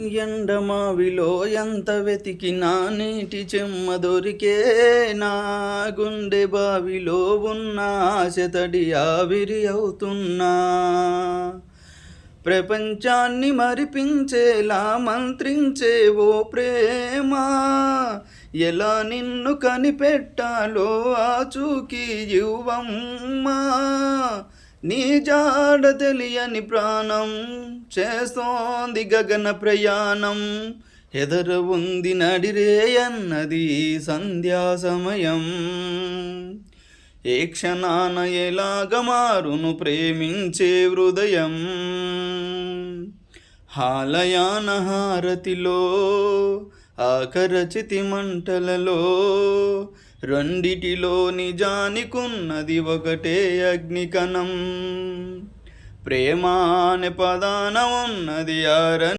ఎండమావిలో ఎంత వెతికినా నీటి చెమ్మ దొరికే నా గుండె బావిలో ఉన్న ఆశతడి ఆవిరి అవుతున్నా. ప్రపంచాన్ని మరిపించేలా మంత్రించే ఓ ప్రేమ. ఎలా నిన్ను కనిపెట్టాలో ఆచూకీ యువమ్మా. నీ జాడ తెలియని ప్రాణం చేస్తోంది గగన ప్రయాణం. ఎదర ఉంది నడిరే అన్నది సంధ్యా సమయం. ఏ క్షణాన ఎలాగ మారును ప్రేమించే హృదయం. హాలయాన హారతిలో ఆకరచితి మంటలలో రెండిటిలో నిజానికున్నది ఒకటే అగ్నికణం. ప్రేమ అనే పదాన ఉన్నది ఆరని